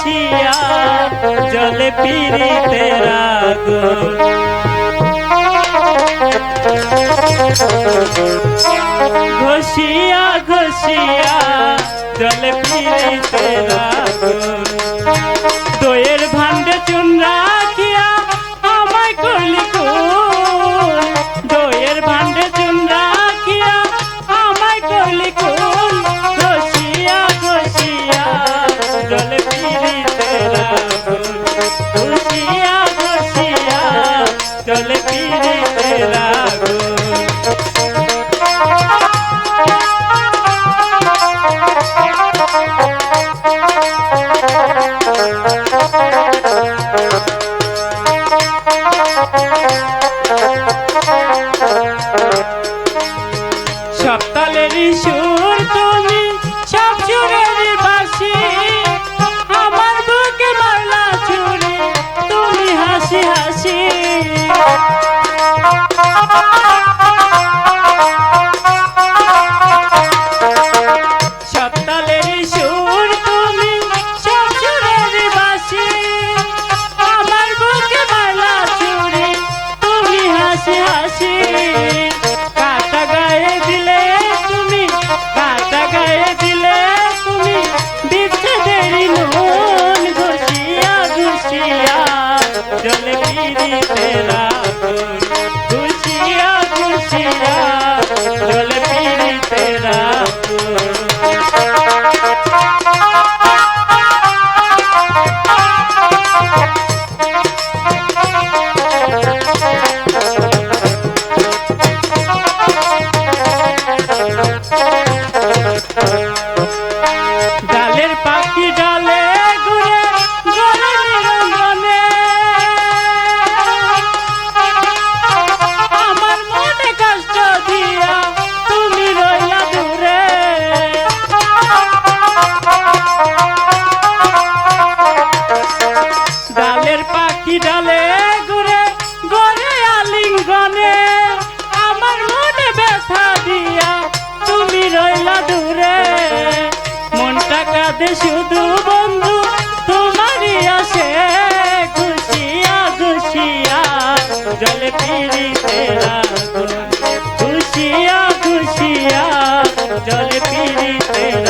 ঘষিয়া জলে পিড়িতে তেরা ঘষিয়া ঘষিয়া জল পিড়িতে রাগুন পিড়িতে সুর তুমি হাসি হাসি। কাটা গায়ে দিলে তুমি কাটা গায়ে দিলে তুমি দিচ্ছে দেরি নুন ঘুষিয়া ঘুষিয়া, জলে পিড়িতে ঘুষিয়া ঘুষিয়া, জলে পিড়িতে মনটা শুধু বন্ধু তোমারই আসে খুশিয়া খুশিয়া জল পিড়িতে খুশিয়া খুশিয়া জলে পিড়িতে